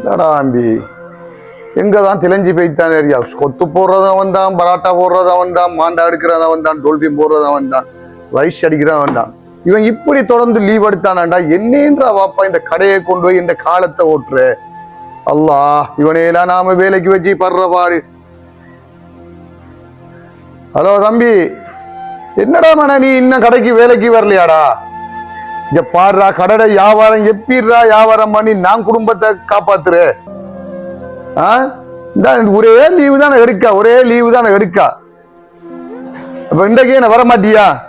என்னடா அம்பி எங்கே தான் திளைஞ்சி போய்த்தான் ஏரியா கொத்து போடுறதவன் தான் பராட்டா போடுறதவன் தான் மாண்டா எடுக்கிறதவன் தான் டோல்பியம் போடுறதவன் தான் ரைஸ் அடிக்கிறவன் தான் இவன் இப்படி தொடர்ந்து லீவ் எடுத்தானாண்டா என்னன்றா வாப்பா இந்த கடையை கொண்டு போய் இந்த காலத்தை ஓட்டுற? அல்லாஹ் இவனையெல்லாம் நாம வேலைக்கு வச்சு படுற பாடு. ஹலோ தம்பி என்னடா மன நீ இன்னும் கடைக்கு வேலைக்கு வரலையாடா? இங்க பாடுறா கடை வியாபாரம் எப்பிடுறா வியாபாரம் பண்ணி நான் குடும்பத்தை காப்பாத்துற? ஆ? ஒரே லீவு தானே எடுக்கா ஒரே லீவு தானே எடுக்கா. அப்ப இன்றைக்கு என்ன வர மாட்டியா?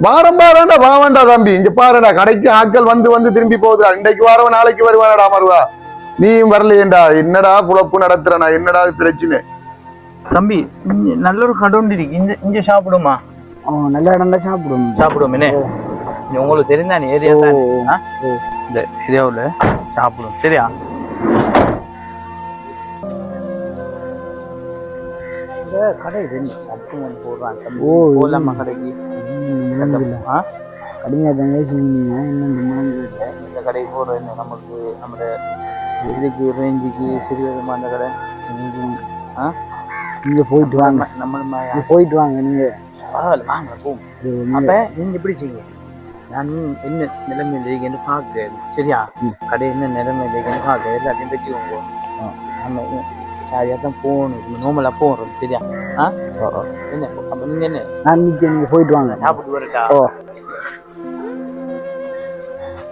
வாரம் பாருடா வா வேண்டா தம்பி. இங்க பாருடா கடைக்கு ஆட்கள் வந்து வந்து திரும்பி போகுதுடா. இன்றைக்கு வாரம் நாளைக்கு வருவானடா மறுவா நீயும் வரலையேண்டா. என்னடா குழப்பு நடத்துறனா? என்னடா பிரச்சனை? தம்பி நல்ல ஒரு கடை இருக்கு. இங்க இங்க சாப்பிடுமா? நல்ல இடம் தான் சாப்பிடும் சாப்பிடுவோம் இங்க உங்களுக்கு தெரிந்தானே ஏரியா தான்? இந்த ஏரியாவுல சாப்பிடும் சரியா? கடை ரெண்டு போடுறான் தம்பி. ஓ, போலாமா கடைக்கு? கடுமையாக தான் பேசுனீங்க இன்னும் மனது இந்த கடைக்கு போடுறது நமக்கு நம்ம இதுக்கு ரேஞ்சுக்கு சிறியதுமா அந்த கடை. ஆ? நீங்க போயிட்டு வாங்க. நம்ம நம்ம நீங்க போயிட்டு வாங்க நீங்க. பரவாயில்ல வாங்க இது அப்ப நீங்க- எப்படி செய்யுங்க நான் என்ன நிலைமையில இருக்கேன்னு பார்க்க. சரியா? கடை என்ன நிலைமையில இருக்கேன்னு பார்க்க. எல்லாத்தையும் வச்சுக்கோங்க நம்ம சரியா தான் போகணும். நோமலா போகிறோம் சரியா? ஆ? என்ன? அப்ப நீங்க என்ன? நான் நிக்க நீங்க போயிட்டு வாங்க. சாப்பிட்டு வரட்டா? ஓ.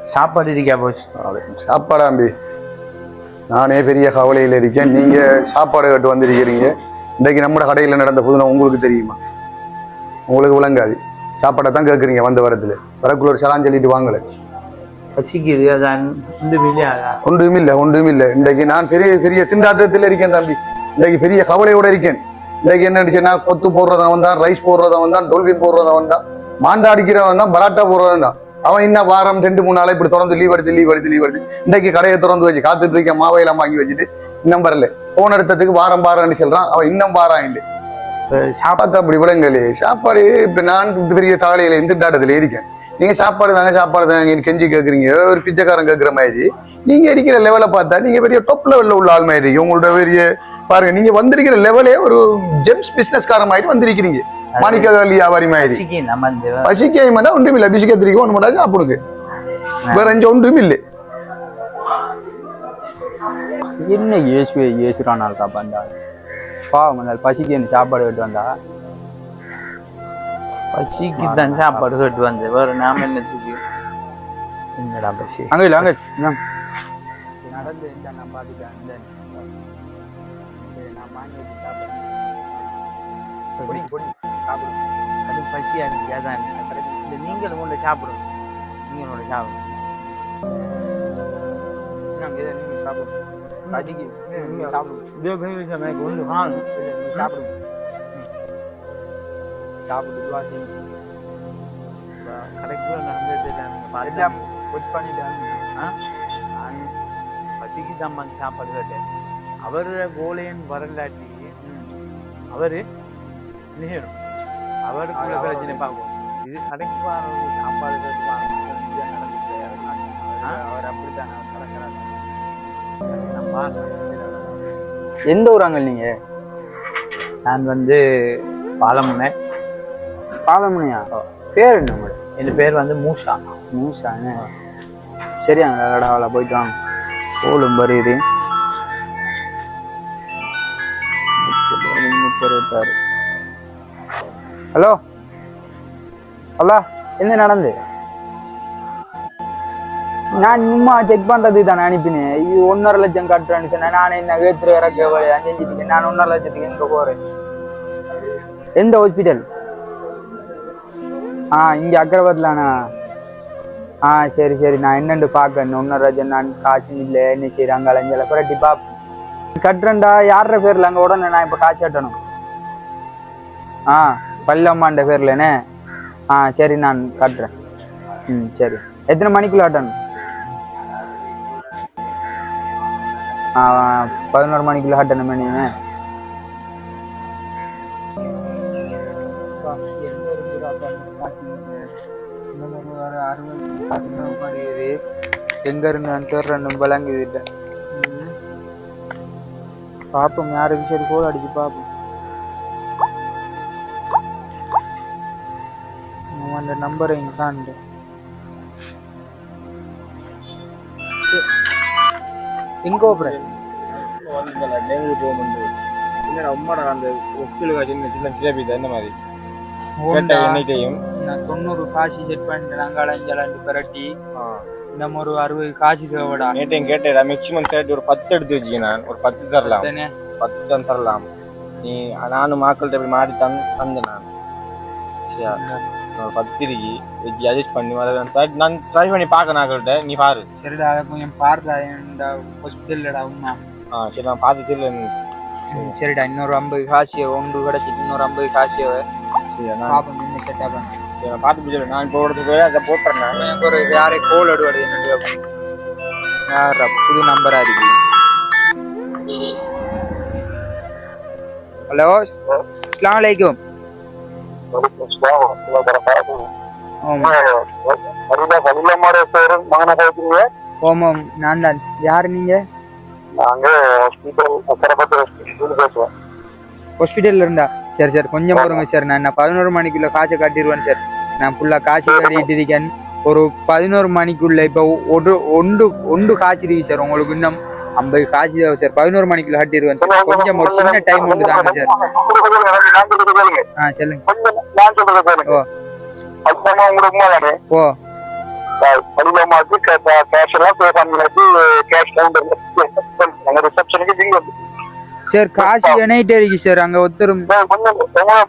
சாப்பாடு இருக்கா போச்சு சாப்பாடாம்பி நானே பெரிய கவலையில் இருக்கேன். நீங்க சாப்பாடு கட்டு வந்திருக்கிறீங்க. இன்றைக்கு நம்ம கடையில் நடந்த புதுனை உங்களுக்கு தெரியுமா? உங்களுக்கு விளங்காது. சாப்பாடை தான் கேட்குறீங்க வந்த வரத்துல. வரக்குள்ள ஒரு சலான் சொல்லிட்டு வாங்கல பசிக்குது அதான் வெளியாதா ஒன்றும் இல்லை ஒன்றும் இல்லை. இன்றைக்கு நான் பெரிய பெரிய திண்டாட்டத்தில் இருக்கேன் தம்பி. இன்றைக்கு பெரிய கவலையோட இருக்கேன். இன்றைக்கு என்ன நான் கொத்து போடுறதவன் தான் ரைஸ் போடுறதவன் தான் டோல்பின் போடுறதவன் தான் மாண்டா அடிக்கிறவன் தான் பராட்டா போடுறவன் தான் அவன் இன்னும் வாரம் ரெண்டு மூணு நாளா இப்படி தொடர்ந்து லீவ் எடுத்து லீவ் எடுத்து லீவ் எடுத்து இன்றைக்கு கடையை திறந்து வச்சு காத்துட்டு இருக்கேன் மாவையெல்லாம் வாங்கி வச்சுட்டு இன்னும் வரல. போன எடுத்ததுக்கு வாரம் வாரம்னு சொல்றான்? அவன் இன்னும் இல்லை சாப்பாடு அப்படி விடங்களே சாப்பாடு இப்ப நான் பெரிய தாலையில இந்த டாட்டத்துல இருக்கேன் நீங்க சாப்பாடு தாங்க சாப்பாடு தாங்க கெஞ்சி கேக்குறீங்க ஒரு பிச்சைக்காரன் கேக்குற மாதிரி நீங்க இருக்கிற லெவலை பார்த்தா நீங்க பெரிய டாப் லெவல்ல உள்ள ஆள் மாதிரி இருக்கீங்க. உங்களோட பெரிய பாருங்க நீங்க வந்திருக்கிற லெவலே ஒரு ஜெம்ஸ் பிசினஸ்காரன் மாதிரி வந்திருக்கிறீங்க மாணிக்க வியாபாரி மாதிரி பசிக்கு மாட்டா ஒன்றும் இல்லை பிசிக்கத்திரிக்க ஒன்று மாட்டா சாப்பிடுங்க வேற எந்த ஒன்றும் இல்லை என்ன இயேசுவே இயேசுறான் நாள் காப்பாண்டா பாவம் அந்த பசிக்கு எனக்கு சாப்பாடு விட்டு வந்தா? பசிக்கு தான் சாப்பாடு கேட்டு வந்து வேற நாம என்னத்துக்கு என்னடா பசி? அங்க இல்ல அங்க. நடந்து நான் பாத்துட்டேன். இந்த நான் வாங்கி வச்சு சாப்பிடுறேன் பொடி பொடி சாப்பிடுங்க அது பசியா இருக்கு அதான். இந்த நீங்கள் உங்களை சாப்பிடுங்க. நாங்கள் நீங்கள் சாப்பிடுங்க. பசிக்கு நீங்கள் சாப்பிடுங்க இதே போய் எனக்கு ஒன்று வாங்க நீங்கள் சாப்பிடுங்க ம். சாப்பிட்டு வா செய்யுங்க. இப்ப கடைக்கு நடந்தது எல்லாம் ஒர்க் பண்ணிட்டாங்க ஆ நான் பசிக்கு தான் வந்து சாப்பாடு கேட்டேன் அவர் கோலையன் வரலாட்டி அவரு நிகழும் அவருக்குள்ள பிரச்சனை பார்க்கும் இது கடைக்கு போற சாப்பாடு கேட்டு வாங்க நடந்துட்டு அவர் அப்படித்தான் அவர் கடற்கிறார் நான் பார்க்கிறேன் எந்த ஊராங்க நீங்க? நான் வந்து பாலமுனை. பாலமணியா பேர் என்ன உங்களோட என் பேர் வந்து மூஷா. மூசாங்க சரி அங்க கடவுள போயிட்டு வாங்க. கோலும் வருது ஹலோ? ஹலோ? என்ன நடந்து? நான் சும்மா செக் பண்றது தானே அனுப்பினேன் இது ஒன்னரை லட்சம் கட்டுறேன்னு சொன்னேன். நானே என்ன வேத்துற இறக்க அஞ்சு செஞ்சுட்டு நான் ஒன்னரை லட்சத்துக்கு எங்க போறேன்? எந்த ஹாஸ்பிட்டல் ஆ இங்கே அக்கரபத்திலாண்ணா ஆ சரி சரி. நான் என்னென்று பார்க்கணும்? ஒன்னரை லட்சம் நான் காசு இல்லை. என்ன செய்யறாங்க அலைஞ்சல புரட்டி பாப். கட்டுறேன்டா. யார பேரில்? அங்கே உடனே நான் இப்போ காசு கட்டணும். ஆ பல்லம்மாண்ட பேர்லண்ணே ஆ சரி நான் கட்டுறேன். ம் சரி. எத்தனை மணிக்குள்ள கட்டணும்? பதினோரு மணிக்குள்ள அட்டன் நீங்க எங்க இருந்து நான் தேடுறேன்னு விளங்குது இல்லை. பாப்போம் யாருக்கு சரி கோல் அடிச்சு பாப்போம். அந்த நம்பரை இங்க வந்து டெங்கு போகும்போது என்னடா உம்மடா அந்த ஹாஸ்பிட்டலுக்கு சின்ன சின்ன தான் இந்த மாதிரி எண்ணிக்கையும். நான் தொண்ணூறு காசு செட் பண்ணிட்டு அங்காள இஞ்சாலாண்டு பிரட்டி. நம்ம ஒரு அறுபது காசு தேவைடா. நேற்றையும் கேட்டேன் மேக்ஸிமம் தேர்ட்டி ஒரு பத்து எடுத்து வச்சுக்க நான் ஒரு பத்து தரலாம். பத்து தான் தரலாம். நீ நானும் மாக்கள்கிட்ட போய் மாறி தந் தந்தேன் நான் சரியா ஒரு பத்து இருக்கு வச்சு அட்ஜஸ்ட் பண்ணி வர நான் ட்ரை பண்ணி பார்க்க நாக்கள்கிட்ட நீ பாரு. சரிடா அதை கொஞ்சம் பாருடா இந்த ஹாஸ்பிட்டல்லடா உமா ஆ சரி நான் பார்த்து தெரியல சரிடா இன்னொரு ஐம்பது காசு ஒன்று கிடைச்சிட்டு இன்னொரு ஐம்பது காசு சரி நான் பாப்போம் என்ன செட்டா பண்ண சரி நான் பார்த்து போய் நான் இப்போ ஒருத்தருக்கு அதை போட்டுறேன் எனக்கு ஒரு யாரை கோல் அடுவாடு என்னுடைய யாரா புது நம்பரா இருக்கு. ஹலோ அஸ்லாம் வலைக்கும் ஓமம் நான் தான் யாரு நீங்க ஹாஸ்பிட்டல்ல இருந்தா சரி சரி கொஞ்சம் போறோங்க சார் நான் பதினோரு மணிக்குள்ள காய்ச்சல் காட்டிடுவேன் சார் நான் ஃபுல்லா காய்ச்சல் காட்டிட்டு இருக்கேன் ஒரு பதினோரு மணிக்குள்ள இப்போ ஒரு ஒன்று ஒன்று காய்ச்சிருக்கு சார் உங்களுக்கு இன்னும் ஐம்பது காய்ச்சி சார் பதினோரு மணிக்குள்ள காட்டிடுவேன் சார் கொஞ்சம் ஒரு சின்ன டைம் உண்டு தாங்க சார் ஆ சொல்லுங்க ஓ. ஓ. சார் காசு எனைட்டே இருக்கு சார் அங்க ஒருத்தரும்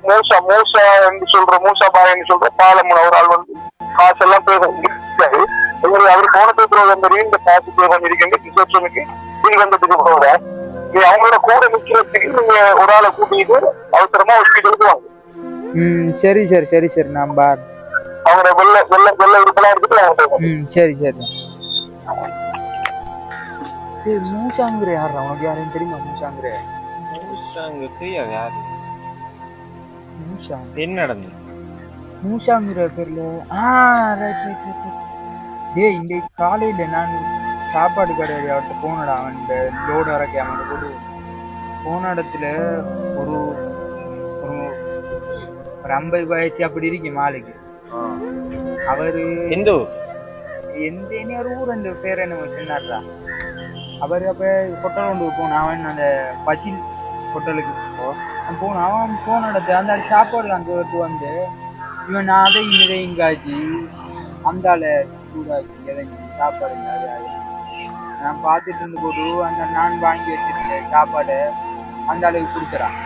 மூசா மூசா என்று சொல்ற மூசா பாய் என்று சொல்ற பாலமுன ஒரு ஆள் வந்து காசெல்லாம் பே பண்ணிருக்காரு உங்களுக்கு அவர் போனத்தை தெரியும் இந்த காசு பே பண்ணிருக்கீங்க ரிசப்ஷனுக்கு நீங்க வந்ததுக்கு போக நீ அவங்களோட கூட நிக்கிறதுக்கு நீங்க ஒரு ஆளை கூட்டிட்டு அவசரமா ஹாஸ்பிட்டலுக்கு வாங்க ம் சரி சார் சரி சார் நான் பார் அவங்களோட வெள்ள வெள்ள வெள்ள உறுப்பெல்லாம் எடுத்துட்டு. ம் சரி சரி. ஏய் மூசாங்கிற யாரா உனக்கு யாரையும் தெரியுமா மூசாங்கிற அங்க தெரியாது யாரு? மூசா என்ன நடந்தது? மூசாங்கிற பேர்ல ஆ ரைட் ரைட் ரைட் டேய் இந்த காலையில நான் சாப்பாடு கடை அவர்கிட்ட போனடா அவன் இந்த லோடு இறக்கி அவன் போடு போன இடத்துல ஒரு ஒரு ஒரு ஐம்பது வயசு அப்படி இருக்கு மாலுக்கு. அவரு எந்த ஊர்? எந்த ஒரு ஊர் அந்த பேர் என்ன சொன்னார்டா அவர் அப்ப ஹோட்டல் ஒன்று போனான். அவன் அந்த பசில் ஹோட்டலுக்கு போனான். அவன் போன இடத்துல அந்த சாப்பாடு விட்டு வந்து இவன் அதையும் இதையும் காய்ச்சி அந்தால சூடாக்கி இறங்கி சாப்பாடு அது அது. நான் பார்த்துட்டு இருந்து போட்டு அந்த நான் வாங்கி வச்சிருந்த சாப்பாடை அந்த அளவுக்கு கொடுக்குறான்.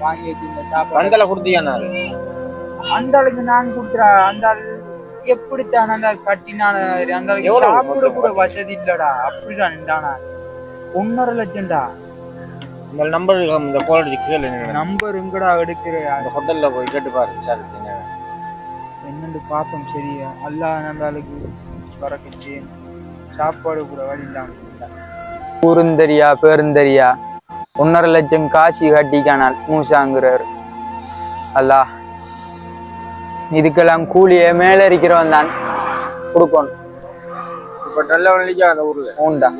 வாங்கி வச்சிருந்த சாப்பாடு பந்தல கொடுத்தியா நான்? அந்த அளவுக்கு நான் கொடுத்துறா அந்த ஆள் எப்படித்தான் அந்த கட்டினான அந்த சாப்பிட கூட வசதி இல்லடா. அப்படிதான் நின்றானா ஒன்னரை லட்சம்டா. இந்த நம்பர் இந்த குவாலிட்டி கேளு என்ன நம்பர் எங்கடா எடுக்கிற? அந்த ஹோட்டல்ல போய் கேட்டு பாரு விசாரிச்சு என்ன என்னன்னு பார்ப்போம் சரியா? அல்லா அந்த ஆளுக்கு பறக்குச்சு சாப்பாடு கூட வழி இல்லாம ஊருந்தரியா பேருந்தரியா ஒன்னரை லட்சம் காசு கட்டிக்கானால் மூசாங்கிறார். அல்லா இதுக்கெல்லாம் கூலியே மேல இருக்கிறவன் தான் கொடுக்கணும். இப்ப நல்ல வழிக்கா அந்த ஊர்ல? உண்டா